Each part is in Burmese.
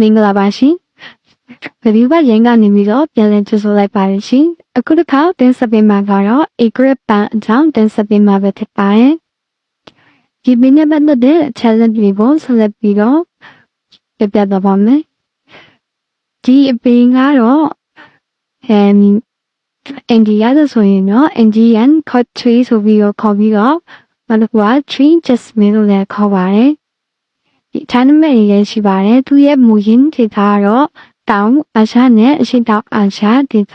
မင်္ဂလာပါရှင်။ review ဘရင်းကနေပြီးတော့ပြန်လည်ကြိုဆိုလိုက်ပါတယ်ရှင်။အခုတစ်ခါတင်ဆက်ပေးမှာကတော့ Agrip Bank အကြောင်းတင်ဆက်ပေးမှာပဲဖြစ်ပါတယ်။ဒီမင်းနဲ့ပတ်သက်တဲ့ challenge တွေကိုဆက်လက်ပြီးတော့ပြပြတော့ပါမယ်။ဒီအပင်ကတော့အမ်အင်ဂျီရဆိုရင်တော့ Indian Cod Tree ဆိုပြီးတော့ခေါ်ပြီးတော့မနကွာ Tree Jasmine လို့လည်းခေါ်ပါတယ်။ ဒီဌာနမဲ့ရေးရှိပါတယ်သူရဲ့မူရင်းဒေသကတော့တောင်အာရှနဲ့အရှေ့တောင်အာရှဒေသ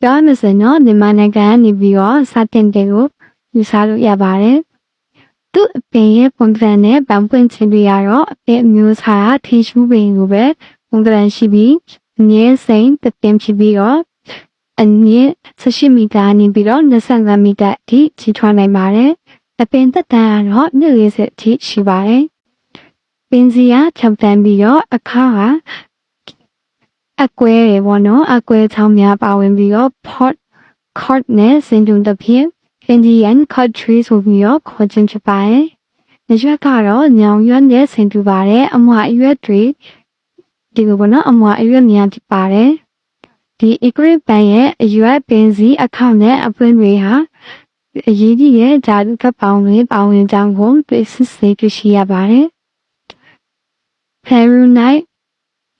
ပြောရမယ်နော်မြန်မာနိုင်ငံကနေပြီးတော့စတင်တယ်ကိုယူဆလို့ရပါတယ်သူ့အပင်ရဲ့ပုံစံနဲ့ဗန်ပွင့်ခြင်းတွေကတော့အပင်အမျိုးအစားထင်းရှူးပင်ကိုပဲပုံစံရှိပြီးအငယ်စိန်တပင်ဖြစ်ပြီးတော့အနည်း18မီတာနေပြီးတော့25မီတာအထိကြီးထွားနိုင်ပါတယ်အပင်သက်တမ်းကတော့40အထိရှိပါတယ်ပ င်စီကဖြောက်တန်းပြီးတော့အခါကအကွဲရယ်ပေါ့နော်အကွဲချောင်းများပါဝင်ပြီးတော့ pot cod နဲ့စင်တုံတစ်ဖြစ် Indian cod tree ဆိုပြီးတော့ခေါ်ခြင်းဖြစ်ပါတယ်။ရွက်ကတော့ညောင်ရွက်နဲ့ဆင်တူပါတယ်အမွှာအရွက်တွေဒီလိုပေါ့နော်အမွှာအရွက်များဖြစ်ပါတယ်။ဒီ Igrit ပန်ရဲ့အရွက်ပင်စီအခေါက်နဲ့အပွင့်တွေဟာအရေးကြီးတဲ့ဓာတုကပောင်တွေပါဝင်ကြောင်းကိုတွေ့စစ်ဆေးတွေ့ရှိရပါတယ်။ Perunite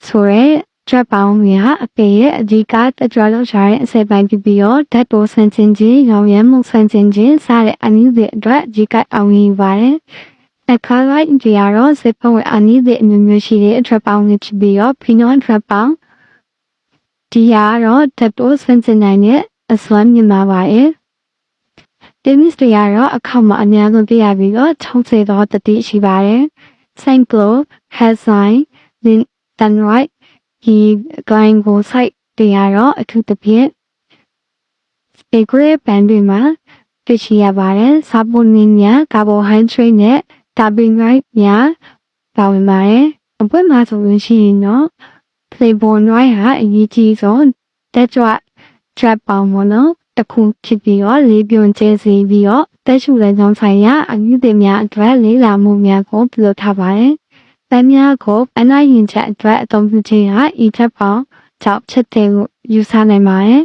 ဆိုရဲကြက်ပေါင်းများအပေရဲ့အဓိကတကြွလောက်ရှာတဲ့အစိပ်ပိုင်းဖြစ်ပြီးတော့ဓာတ်ပိုးဆန်ခြင်းချင်းရောင်ရမ်းမှုဆန်ခြင်းချင်းစတဲ့အနည်းတွေအတွက်အဓိကအောင်ရည်ပါတယ်။အခါလိုက်ကြရတော့စေဖဝအနည်းတွေအမျိုးမျိုးရှိတဲ့အထက်ပေါင်းတွေဖြစ်ပြီးတော့ဖီနိုအထက်ပေါင်းဒီရတော့ဓာတ်ပိုးဆန်ခြင်းနိုင်တဲ့အစွမ်းမြင့်ပါပါရဲ့။တင်းနစ်တွေကတော့အခောက်မှာအများဆုံးပြရပြီးတော့ထုံးစေသောတတိရှိပါတယ်။ Saint Globe Headline တန်ရိုက်ဒီဂိုင်းကိုစိုက်တင်ရတော့အထူးသဖြင့် Secret Band တွေမှာတွေ့ရှိရပါတယ်။စာပုံနင်းများကာဗိုဟိုင်းဒရိတ်နဲ့တာဘင်ရိုက်များပါဝင်ပါတယ်။အပွင့်မှာဆိုလို့ရှိရင်တော့ Flavonoid ဟာအရေးကြီးဆုံးတက်ကြွ trap ပေါင်းပေါ့နော်။တစ်ခုဖြစ်ပြီးတော့လေးပြုံကျဲစီပြီးတော့ တက်ရှူတဲ့ကြောင့်ဆိုင်ရာအမှုတွေများအတွက်လေးလာမှုများကိုပြုလုပ်ထားပါတယ်။ပန်းများကိုအနာရင်ချက်အတွက်အသုံးပြုခြင်းဟာဤထက်ပေါင်းကြောင့်ချက်တဲ့ကိုယူဆနိုင်ပါတယ်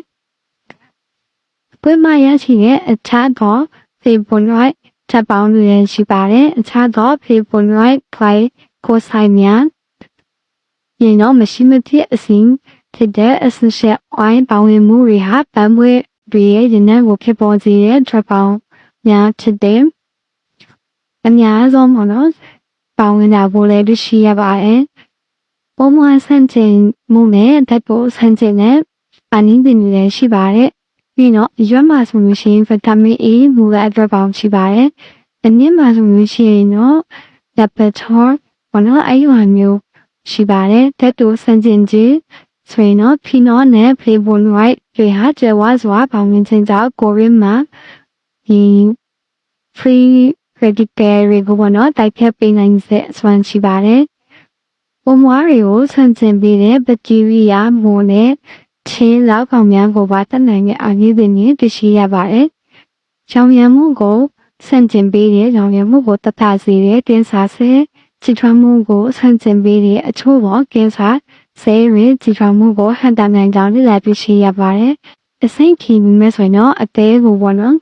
။ပွင့်မရရှိတဲ့အခြားသော flavonoid ချက်ပေါင်းတွေရှိပါတယ်။အခြားသော flavonoid ဖိုင်ကိုဆိုင်များရင်တော့မရှိမဖြစ်အစဉ်ဖြစ်တဲ့ essential oil ပါဝင်မှုတွေဟာပန်းမွေးတွေရဲ့ရင်းနှံကိုဖြစ်ပေါ်စေတဲ့ drug ပေါင်း များဖြစ်တယ်။အများဆုံးပေါ့နော်ပါဝင်တာကိုလည်းတွေ့ရှိရပါတယ်။ပုံမှန်ဆန့်ကျင်မှုနဲ့ဓာတ်ပိုးဆန့်ကျင်တဲ့ပန်းရင်းတွေလည်းရှိပါတယ်။ပြီးတော့ရွက်မှာဆိုလို့ရှိရင်ဗီတာမင် A မူတဲ့အတွက်ပေါင်းရှိပါတယ်။အနည်းမှာဆိုလို့ရှိရင်တော့ Laborator ဘောနော်အဲ့လိုမျိုးရှိပါတယ်။ဓာတ်တိုးဆန့်ကျင်ခြင်းဆိုရင်တော့ Phenol နဲ့ Flavonoid တွေဟာကျဝါစွာပေါင်းဝင်ခြင်းကြောင့်ကိုရင်းမှာ ဒီ free radical တွေကိုပေါ့နော်တိုက်ဖြတ်ပေးနိုင်တဲ့အစွမ်းရှိပါတယ်။ပုံမွားတွေကိုဆန့်ကျင်ပေးတဲ့ဘက်တီးရီးယားမိုးနဲ့ချင်းလောက်ကောင်များကိုပါတတ်နိုင်တဲ့အာရုံတွေနဲ့တရှိရပါတယ်။ရောင်ရမ်းမှုကိုဆန့်ကျင်ပေးတဲ့ရောင်ရမ်းမှုကိုတတ်တာစေတဲ့တင်းစားဆဲချစ်ထွမ်းမှုကိုဆန့်ကျင်ပေးတဲ့အချို့ပေါ်ကင်းစားဆဲရင်းချစ်ထွမ်းမှုကိုဟန်တာနိုင်ကြောင်းလေ့လာတွေ့ရှိရပါတယ်။အစိမ့်ခီမိမဲ့ဆိုရင်တော့အသေးကိုပေါ့နော်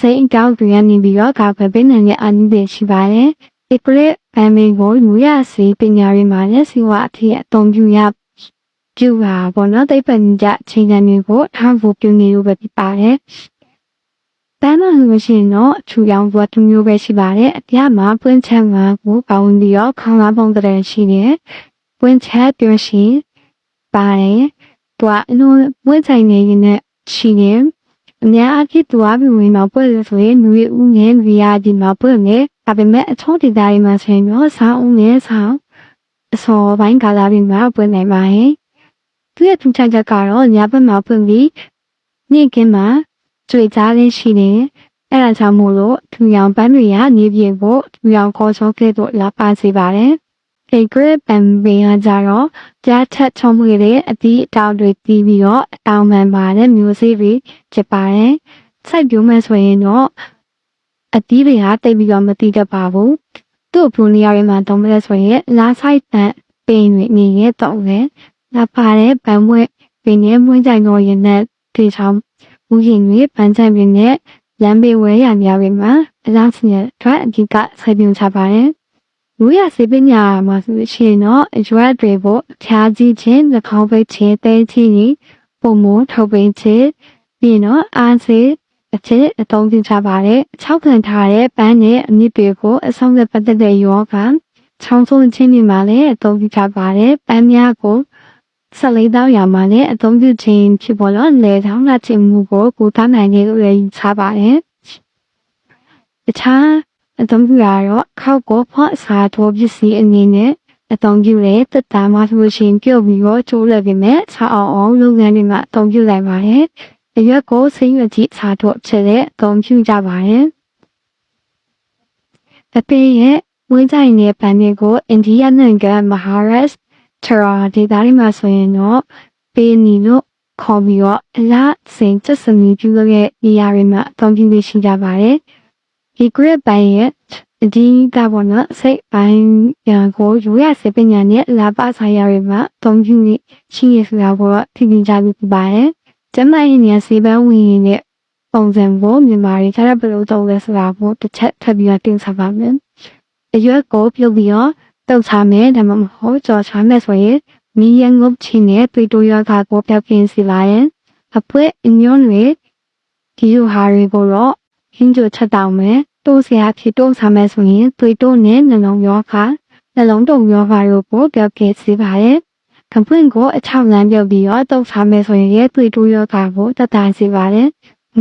စိတ်အကောက်တွေကနေပြီးတော့ကာဖယ်ပေးနိုင်တဲ့အနည်းတွေရှိပါတယ်။ဒီကလစ်ဗန်မီကိုလူရစီပညာရေးမှာလည်းစီဝါအထည်အသုံးပြုရပြုပါဘောနော်တိတ်ပန်ကြချိန်ခံတွေကိုထားဖို့ပြုနေလို့ပဲဖြစ်ပါတယ်။တန်းတော့လို့ရှိရင်တော့အထူရောင်ဘွားတစ်မျိုးပဲရှိပါတယ်။အပြားမှာပွင့်ချမ်းကကိုပေါင်းပြီးတော့ခေါင်းသားပုံတဲ့ရှိနေ။ပွင့်ချက်ပြရှိပါတယ်။သူကအလုံးပွင့်ဆိုင်နေရင်ရှိနေ အများအားဖြင့်သူအပြင်ဝင်မှာပွက်လို့ဆိုရင်လူရဦးငယ်လူရဒီမှာပွက်နေဒါပေမဲ့အချို့ဒေသတွေမှာဆိုရင်တော့ဆောင်းဦးငယ်ဆောင်းအစောပိုင်းကာလတွေမှာပွက်နိုင်ပါတယ်သူရဲ့ထူးခြားချက်ကတော့ညဘက်မှာပွက်ပြီးနေ့ကင်းမှာကြွေကြားလေးရှိနေအဲ့ဒါကြောင့်မို့လို့ထူရောင်ပန်းတွေကနေပြေဖို့ထူရောင်ခေါ်စောကဲ့သို့လာပါစေပါတယ်ေ ဂရစ်ပန်ဘီယာကြတော့ကြားထက်ချုံမှုတဲ့အသီးအတောင်တွေတီးပြီးတော့အတောင်ပန်ပါတဲ့မျိုးစေ့တွေဖြစ်ပါတယ်။စိုက်ပျိုးမယ်ဆိုရင်တော့အသီးတွေကတိတ်ပြီးတော့မတီးတတ်ပါဘူး။သူ့ဘလူနီယာတွေမှာတုံးမလဲဆိုရင်လာဆိုင်တန်ပင်တွေအနေနဲ့တုံးတယ်။နောက်ပါတဲ့ဗန်ဝက်ပင်နဲ့မွှင်းကြိုင်တော်ရင်နဲ့ဒေချောင်းမူရင်တွေဗန်ချန်ပင်နဲ့လမ်းဘေးဝဲရနေရာတွေမှာအလားစင်ရအတွက်အဓိကဆက်ပြုံချပါတယ်။ လူရစေပညာမှာဆိုရှင်တော့အရွက်တွေပေါ့ဖြားကြီးခြင်းနှာခေါင်းပိတ်ခြင်းတဲချင်းပုံမိုးထုတ်ပိတ်ခြင်းပြီးတော့အားစေအချက်အသုံးပြုချပါတယ်။၆ခံထားတဲ့ပန်းနဲ့အမြင့်တွေကိုအဆုံးသက်ပတ်သက်တဲ့ယောဂချောင်းဆုံးချင်းတွေမှာလည်းအသုံးပြုချပါတယ်။ပန်းများကိုဆက်လေးတောင်းရမှာလည်းအသုံးပြုခြင်းဖြစ်ပေါ်တော့လေထောင်းလာခြင်းမူကိုကိုသားနိုင်နေလို့လည်းချပါတယ်။တခြား အသုံးပြုရတော့ခောက်ကိုဖော့အစာထိုးပစ္စည်းအနေနဲ့အသုံးပြုတဲ့တက်တာမှဆိုရှင်ပြုတ်ပြီးတော့ကျိုးလည်းပြင်မဲ့ချအောင်အောင်လုပ်ငန်းတွေမှာအသုံးပြုလိုက်ပါတယ်။အရွက်ကိုစိမ့်ရွက်ကြီးစာထုတ်ချက်တဲ့အသုံးပြုကြပါတယ်။အပေရဲ့ဝင်းကြိုင်တဲ့ပန်းတွေကိုအိန္ဒိယနိုင်ငံမဟာရက်စ်ထရာဒေသတွေမှာဆိုရင်တော့ပေးနီလို့ခေါ်ပြီးတော့အလားစိန်ချက်စမီပြုလုပ်တဲ့နေရာတွေမှာအသုံးပြုလို့ရှိကြပါတယ်။ ဒီ grid ပိုင်းရဲ့အဒီကဘောနော်စိတ်ပိုင်းရန်ကိုရိုးရစေပညာနဲ့လာပဆိုင်ရာတွေမှာအသုံးပြုနေရှိရဆိုတာကိုတော့သိကြကြပြီးပါတယ်။ကျမရဲ့နေရာစေပန်းဝင်ရင်နဲ့ပုံစံကိုမြန်မာတွေထားတဲ့ဘယ်လိုလုပ်လဲဆိုတာကိုတစ်ချက်ထပ်ပြီးတော့တင်ဆက်ပါမယ်။အရွက်ကိုပြုတ်ပြီးတော့တုတ်ချမယ်ဒါမှမဟုတ်ကြော်ချမယ်ဆိုရင်မီးရငုပ်ချင်းနဲ့တွေ့တွေ့ရတာကိုပြောက်ကင်းစီလာရင်အပွင့်အညွန့်တွေဒီလိုဟာတွေကိုတော့ ဟင်းကြိုချက်တောင်းမယ်တိုးစရာဖြစ်တိုးစားမယ်ဆိုရင်တွေ့တိုးနဲ့နှလုံးရောခါနှလုံးတုံရောခါတို့ကိုပြောက်ကင်းစီပါတယ်ကပွင့်ကိုအချောက်လမ်းပြုတ်ပြီးတော့တုတ်စားမယ်ဆိုရင်ရဲ့တွေ့တိုးရောခါကိုတတ်တာစီပါတယ်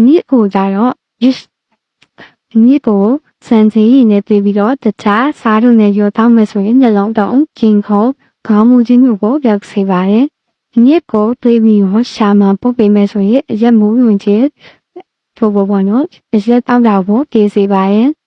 မြစ်ကိုကြတော့ yes မြစ်ကိုစံစီရည်နဲ့တွေ့ပြီးတော့တခြားစားတို့နဲ့ရောတောင်းမယ်ဆိုရင်နှလုံးတုံကျင်ခုံခေါင်းမူခြင်းတို့ကိုပြောက်စေပါတယ်။မြစ်ကိုတွေးပြီးတော့ရှာမှပုတ်ပေးမယ်ဆိုရင်အရက်မူဝင်ခြင်း ထို့ဘောဘောနော်အရက်တောင်းတာကိုပြေးစေပါတယ်။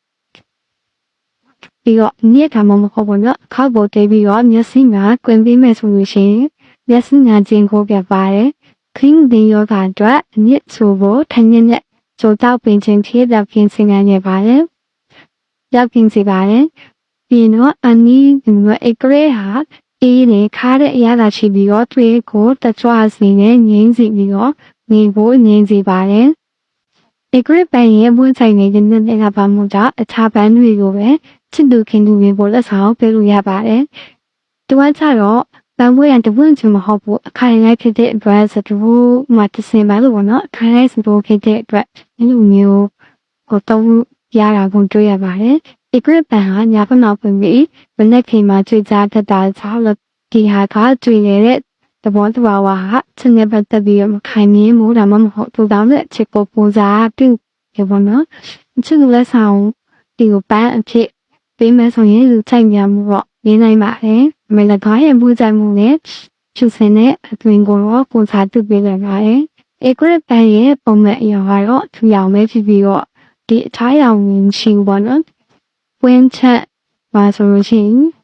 ပြီးတော့မြစ်ကမှမဟုတ်ဘူးနော်ခောက်ပေါ်တေးပြီးတော့မျက်စိမှာကွင်ပေးမယ်ဆိုလို့ရှိရင်မျက်စိညာခြင်းကိုပြပါတယ်။ခင်းတဲ့ယောဂအတွက်မြစ်ဆိုဖို့ထိုင်နေတဲ့ကြိုတောက်ပင်ချင်းဖြစ်တဲ့ပြင်ဆင်ရပါတယ်။ရောက်ပြင်စီပါတယ်။ပြီးတော့အနီးဒီမှာအကရဲဟာအေးနဲ့ခါတဲ့အရသာရှိပြီးတော့တွေးကိုတကြွစီနဲ့ငိမ့်စီပြီးတော့ငိမ့်ဖို့ငိမ့်စီပါတယ်။ အကရဲပန်ရဲ့ဘွန်းဆိုင်နေတဲ့တဲ့ကပါမှုကြောင့်အခြားပန်းတွေကိုပဲချစ်သူခင်သူတွေပေါ်လက်ဆောင်ပေးလို့ရပါတယ်။တူအပ်ချတော့ပန်းပွဲရတပွင့်ချင်မဟုတ်ဘူးအခိုင်အမာဖြစ်တဲ့အတွက်စတူမှတစင်ပါလို့ပေါ့နော်အခိုင်အမာစတူဖြစ်တဲ့အတွက်ဒီလိုမျိုးကိုတော့ရတာကိုတွေ့ရပါတယ်။ secret ပန်ဟာညာဘက်နောက်ပွင့်ပြီးမနေ့ခင်မှာတွေ့ကြတတ်တာကြောင့်ဒီဟာကတွေ့နေတဲ့ သဘောတဘာဝဟာချက်နဲ့ပတ်သက်ပြီးမခိုင်မြင်မှုဒါမှမဟုတ်တူတောင်းတဲ့အချက်ကိုပုံစားပြုရပါတော့။ချစ်လူလက်ဆောင်ဒီကိုပန်းအဖြစ်ပေးမယ်ဆိုရင်လူချိုက်များမှုတော့ရင်းနိုင်ပါတယ်။အမေလည်းကားရဲ့ပူဇော်မှုနဲ့ဖြူစင်တဲ့အသွင်ကိုတော့ပုံစားပြုပေးလိုက်ပါတယ်။ Acrylic ပန်းရဲ့ပုံမှန်အရာကတော့ထူအောင်ပဲဖြစ်ပြီးတော့ဒီအထားရောင်ရှိဘောနော်။ဝင်းချက်ပါဆိုလို့ရှိရင်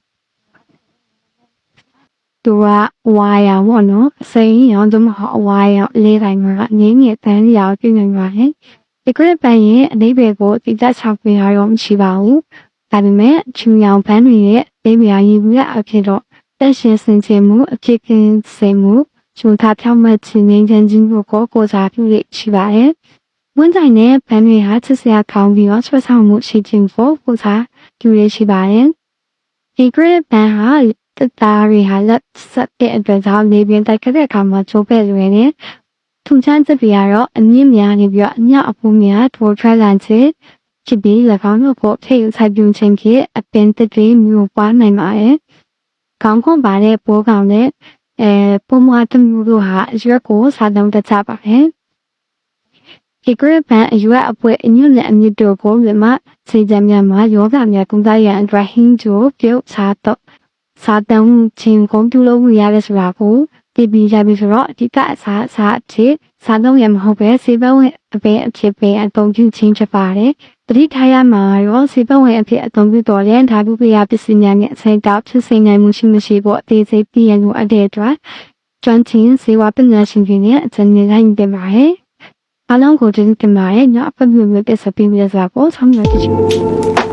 သူကဝါရောင်ပေါ့နော်အစိမ်းရောင်သို့မဟုတ်အဝါရောင်လေးတိုင်းမှာငင်းငယ်တန်းရောင်ပြနေပါတယ်ဒီကရပန်ရဲ့အလေးပဲကိုတိကျချောက်ပြရတော့မရှိပါဘူးဒါပေမဲ့ချူရောင်ပန်းတွေရဲ့လေးပြာရည်ဘူးအဖြစ်တော့တက်ရှင်စင်ချင်မှုအဖြစ်ကင်းစေမှုချူထားဖြောင်းမှတ်ခြင်းငင်းခြင်းချင်းကိုကိုကိုစားပြုရရှိပါတယ်ဝင်းတိုင်းနဲ့ပန်းတွေဟာချစ်စရာကောင်းပြီးတော့ဆွဆောင်မှုရှိခြင်းကိုကိုစားပြုရရှိပါတယ်ဒီကရပန်ဟာ တက်သားတွေဟာလက်ဆက်တဲ့အတွက်ကြောင့်နေပြင်တိုက်ခတ်တဲ့အခါမှာချိုးပဲ့လွယ်နေထူချမ်းချက်ပြရတော့အမြင့်များနေပြီးတော့အမြောက်အပူများထိုးထွက်လာခြင်းဖြစ်ပြီး၎င်းတို့ကိုထိတ်ဆိုင်ပြုံခြင်းကအပင်တစ်တွေမျိုးပွားနိုင်ပါတယ်။ခေါင်းခွန်ပါတဲ့ပိုးကောင်နဲ့အဲပုံမတမျိုးတို့ဟာရွက်ကိုစားသုံးတတ်ကြပါတယ်။ဒီကရပန်အရွက်အပွဲအညွန့်နဲ့အမြင့်တို့ကိုမြမစေကြများမှာယောဂများကုသရန်အတွက်ဟင်းကျိုးပြုတ်စားတော့ စာတမ်းချင်းကွန်ပျူတာဝင်ရတယ်ဆိုတာကိုသိပြီးကြပြီဆိုတော့အဓိကအစားအစာအဖြစ်စားသုံးရမဟုတ်ပဲစေဘဝင်အပင်အဖြစ်ပင်အသုံးပြုခြင်းဖြစ်ပါတယ်။တတိထားရမှာရောစေဘဝင်အဖြစ်အသုံးပြုတော်တဲ့ဓာတုပယပစ္စည်းများနဲ့အစိမ်းတောက်ဖြစ်စေနိုင်မှုရှိမရှိဖို့အသေးစိတ်ပြရလို့အတဲ့အတွက်ကျွမ်းကျင်စေဝပညာရှင်တွေနဲ့အကြံဉာဏ်တိုင်းတင်ပါတယ်။အားလုံးကိုကျေးဇူးတင်ပါတယ်။ညအဖက်မျိုးမျိုးပြဆက်ပေးပြီးတဲ့ဆိုတော့ဆောင်ရွက်ကြည့်